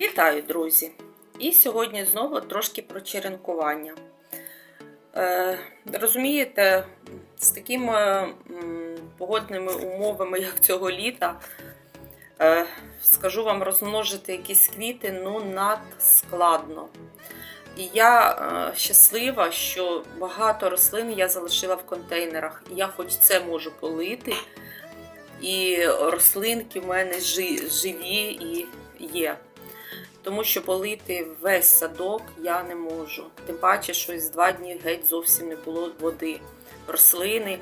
Вітаю, друзі! І сьогодні знову трошки про черенкування. Е, розумієте, з такими погодними умовами, як цього літа, е, скажу вам, розмножити якісь квіти ну надскладно. І я е, щаслива, що багато рослин я залишила в контейнерах. Я хоч це можу полити. І рослинки в мене живі і є. Тому що полити весь садок я не можу. Тим паче, що із два дні геть зовсім не було води. Рослини,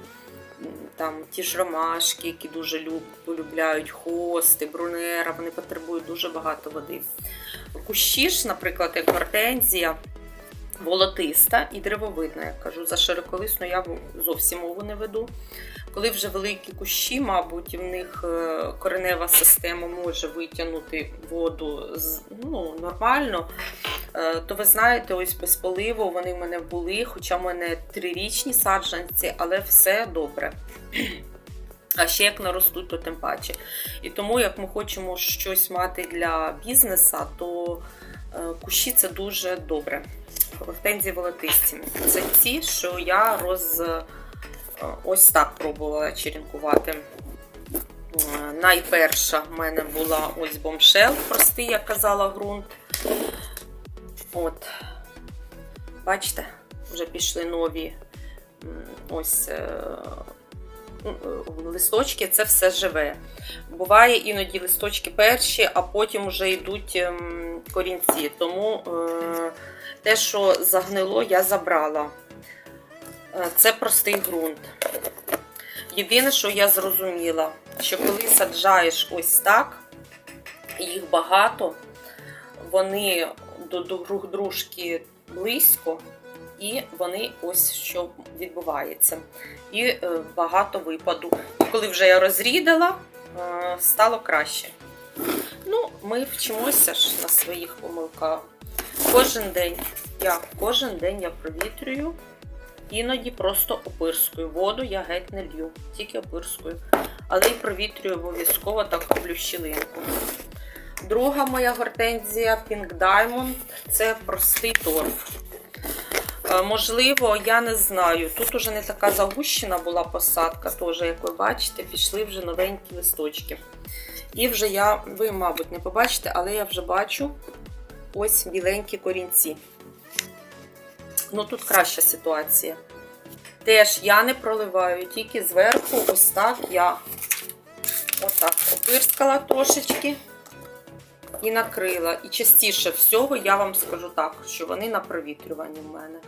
там ті ж ромашки, які дуже люб, полюбляють, хости, брунера, вони потребують дуже багато води. Кущі ж, наприклад, як гортензія, волотиста і древовидна, я кажу, за широколисну я зовсім мову не веду. Коли вже великі кущі, мабуть, в них е, коренева система може витягнути воду ну, нормально, е, то ви знаєте, ось без поливу вони в мене були, хоча в мене трирічні саджанці, але все добре. А ще як наростуть, то тим паче. І тому, як ми хочемо щось мати для бізнеса, то е, кущі це дуже добре. Гортензії волотисті. Це ті, що я роз. Ось так пробувала черенкувати. Е, Найперша в мене була ось бомшел, простий, як казала, ґрунт. От. Бачите, вже пішли нові ось е, е, листочки, це все живе. Буває іноді листочки перші, а потім вже йдуть ем, корінці. Тому те, що загнило, я забрала. Е, Це простий ґрунт. Єдине, що я зрозуміла, що коли саджаєш ось так, їх багато, вони до друг дружки близько, і вони ось що відбувається. І е, багато випаду. І коли вже я розрідала, е, стало краще. Ну, ми вчимося ж на своїх помилках. Кожен день я кожен день я провітрюю. Іноді просто опирскую. Воду я геть не лью, тільки опирскую. Але й провітрюю обов'язково так роблю щілинку. Друга моя гортензія Pink Diamond це простий торф. Е, Можливо, я не знаю. Тут уже не така загущена була посадка, теж, як ви бачите, пішли вже новенькі листочки. І вже я, ви, мабуть, не побачите, але я вже бачу ось біленькі корінці. Ну тут краща ситуація. Теж я не проливаю, тільки зверху, ось так я отак опирскала трошечки і накрила. І частіше всього я вам скажу так, що вони на провітрюванні в мене.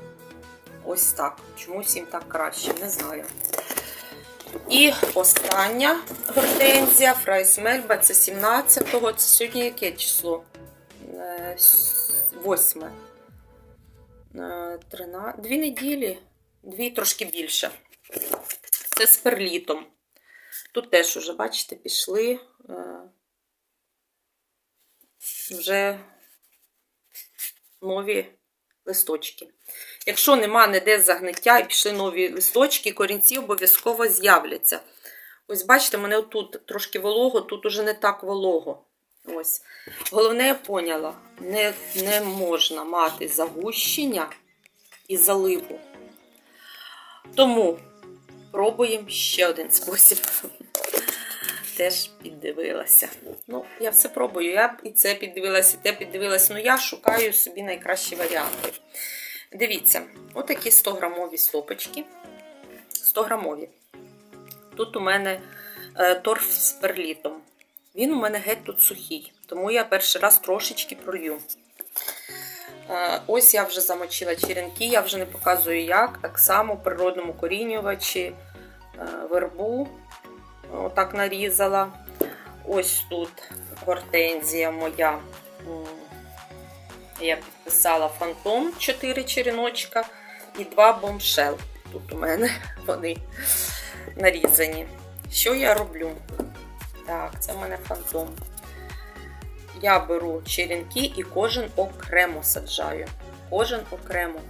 Ось так. Чомусь їм так краще, не знаю. І остання гортензія Фрайс Мельба, це 17-го. Це сьогодні яке число? Е, с- Восьме. Е, трина- Дві неділі, дві трошки більше. Це з перлітом. Тут теж уже, бачите, пішли е, вже нові листочки. Якщо нема ніде загниття і пішли нові листочки, корінці обов'язково з'являться. Ось, бачите, мене тут трошки волого, тут уже не так волого. Ось. Головне, я поняла, не, не можна мати загущення і заливу. Тому пробуємо ще один спосіб. Теж піддивилася. Ну, я все пробую. Я і це піддивилася, і те піддивилася. Ну, я шукаю собі найкращі варіанти. Дивіться, отакі 100 грамові стопочки. 100 грамові. Тут у мене е, торф з перлітом. Він у мене геть тут сухий, тому я перший раз трошечки пролью. Е, Ось я вже замочила черенки, я вже не показую як. Так само в природному корінювачі е, вербу отак нарізала. Ось тут гортензія моя. Я підписала фантом 4 череночка і 2 бомшел. Тут у мене вони нарізані. Що я роблю? Так, це в мене фантом. Я беру черенки і кожен окремо саджаю. Кожен окремо.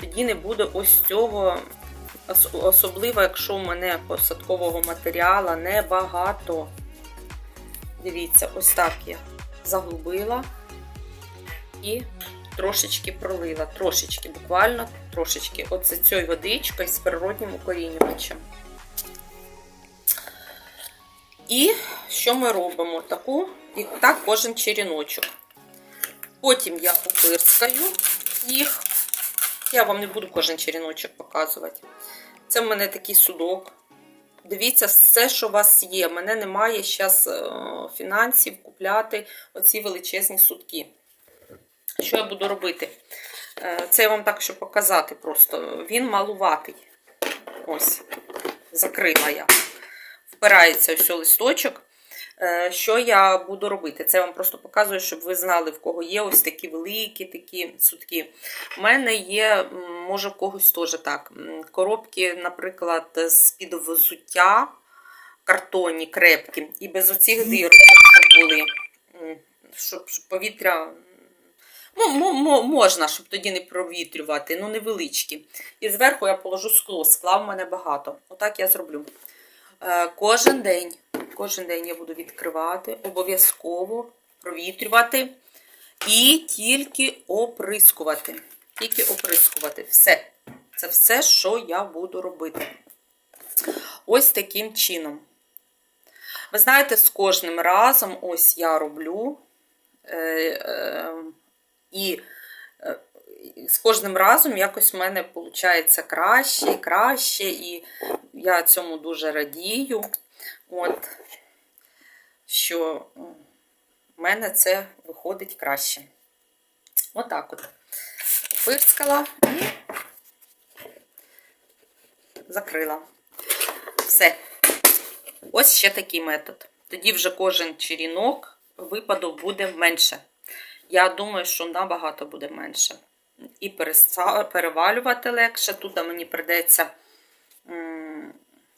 Тоді не буде ось цього, особливо, якщо в мене посадкового матеріалу небагато. Дивіться, ось так я заглубила і трошечки пролила. Трошечки, буквально трошечки. Оце цією водичкою з природнім укорінювачем. І що ми робимо? Таку, і так кожен черіночок. Потім я опирскаю їх. Я вам не буду кожен черіночок показувати. Це в мене такий судок. Дивіться, все, що у вас є. У мене немає зараз фінансів купляти оці величезні судки. Що я буду робити? Е, Це я вам так, щоб показати просто. Він малуватий. Ось, закрила я. Впирається ось листочок. Е, Що я буду робити? Це я вам просто показую, щоб ви знали, в кого є ось такі великі такі сутки. У мене є, може, в когось теж так. Коробки, наприклад, з-під взуття, картонні, крепкі, і без оцих дирочок, щоб були, щоб, щоб повітря. Ну, мо- мо- можна, щоб тоді не провітрювати, ну невеличкі. І зверху я положу скло, скла в мене багато. Отак я зроблю. Е, Кожен день, кожен день я буду відкривати, обов'язково провітрювати і тільки оприскувати. Тільки оприскувати. Все. Це все, що я буду робити. Ось таким чином. Ви знаєте, з кожним разом ось я роблю. Е, е, і з кожним разом якось в мене виходить краще і краще, і я цьому дуже радію. От, що в мене це виходить краще. Отак от. Опирскала і закрила. Все. Ось ще такий метод. Тоді вже кожен черінок випадок буде менше. Я думаю, що набагато буде менше. І перевалювати легше. Тут мені прийдеться м,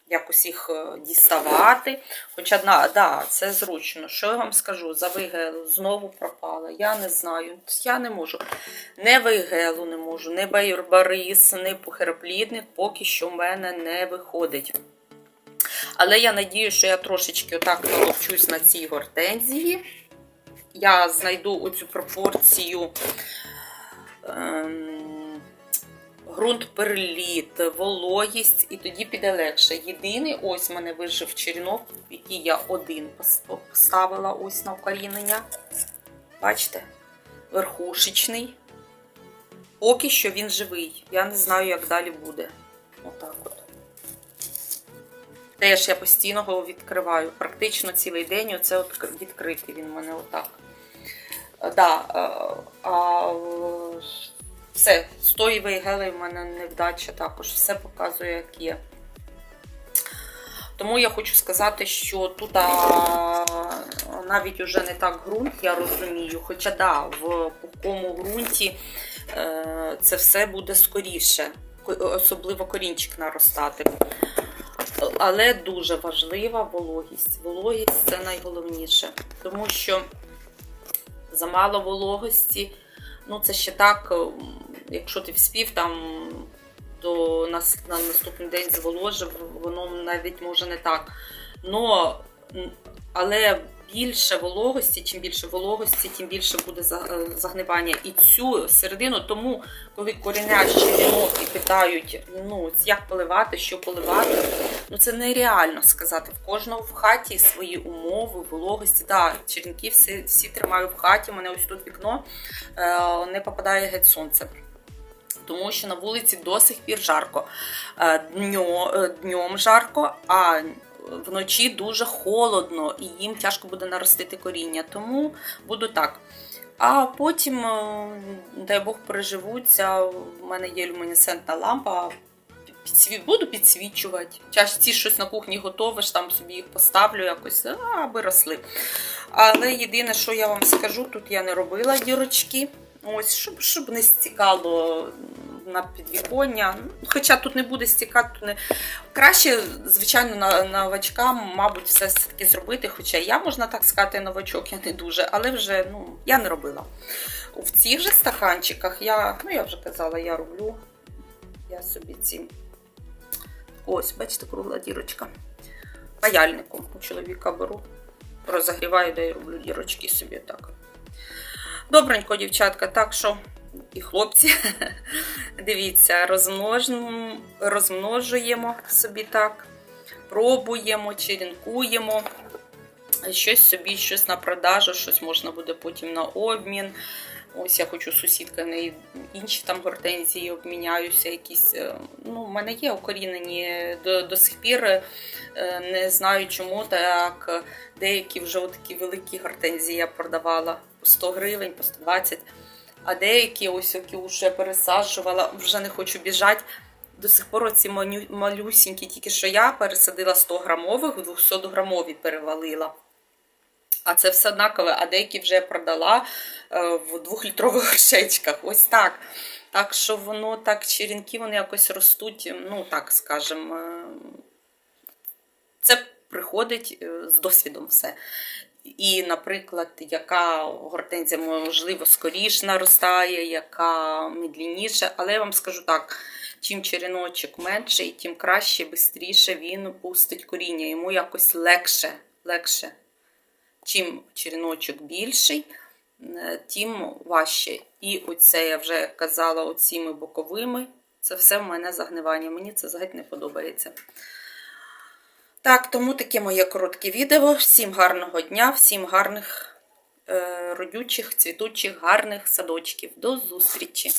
якось їх е, діставати. Хоча, да, це зручно. Що я вам скажу? За вигелу знову пропала. Я не знаю. Я не можу. Не вигелу не можу, не байорбарис, не похероплідник поки що в мене не виходить. Але я надію, що я трошечки отак наловчусь на цій гортензії. Я знайду оцю пропорцію ґрунт переліт, вологість, і тоді піде легше. Єдиний ось мене вижив черінок, який я один поставила ось на укорінення. Бачите? Верхушечний. Поки що він живий. Я не знаю, як далі буде. Отак от. Теж я постійно його відкриваю. Практично цілий день оце відкритий він в мене отак. Е, Да, е, а, все, з тої вейгели в мене невдача також. Все показує, як є. Тому я хочу сказати, що тут а, навіть уже не так ґрунт, я розумію. Хоча да, в пухкому ґрунті е, це все буде скоріше, особливо корінчик наростати. Але дуже важлива вологість. Вологість це найголовніше, тому що замало вологості, ну це ще так, якщо ти вспів там до нас на наступний день зволожив, воно навіть може не так. Но, але більше вологості, чим більше вологості, тим більше буде е, загнивання. І цю середину, тому коли корінять черенок і питають, ну як поливати, що поливати, ну це нереально сказати. В кожного в хаті свої умови, вологості. Да, черенки всі, всі тримаю в хаті. У мене ось тут вікно е, не попадає геть сонце. Тому що на вулиці до сих пір жарко. Е, дньо, е, днем жарко, а вночі дуже холодно і їм тяжко буде наростити коріння. Тому буду так. А потім, дай Бог, переживуться. У мене є люмінесцентна лампа. Підсві... Буду підсвічувати. Ті щось на кухні готовиш, там собі їх поставлю якось, аби росли. Але єдине, що я вам скажу, тут я не робила дірочки. Ось, щоб, щоб не стікало на підвіконня. Хоча тут не буде стікати, то не краще, звичайно, новачкам, мабуть, все таки зробити. Хоча я, можна так сказати, новачок, я не дуже, але вже ну, я не робила. В цих же стаканчиках я, ну я вже казала, я роблю. Я собі ці. Ось, бачите, кругла дірочка. Паяльником у чоловіка беру, розогріваю, да і роблю дірочки собі так. Добренько, дівчатка, так що і хлопці, дивіться, розмнож... розмножуємо собі так, пробуємо, черенкуємо. Щось собі, щось на продажу, щось можна буде потім на обмін. Ось я хочу сусідка в інші там гортензії обміняюся. якісь. е, Ну, в мене є укорінені до, до сих пір. е, Не знаю чому, так деякі вже такі великі гортензії я продавала по 100 гривень, по 120. А деякі, ось які вже пересаджувала, вже не хочу біжати. До сих пор ці малюсінькі, тільки що я пересадила 100 грамових, 200 грамові перевалила. А це все однакове, а деякі вже продала е, в двохлітрових горшечках. Ось так. Так що воно так, черенки вони якось ростуть, ну так скажемо, е, це приходить е, з досвідом все. І, наприклад, яка гортензія, можливо, скоріш наростає, яка медленніше. Але я вам скажу так: чим череночок менший, тим краще, швидше він пустить коріння. Йому якось легше. легше. Чим череночок більший, е, тим важче. І оце я вже казала оціми боковими. Це все в мене загнивання. Мені це взагалі не подобається. Так, тому таке моє коротке відео. Всім гарного дня, всім гарних, е, родючих, цвітучих, гарних садочків. До зустрічі!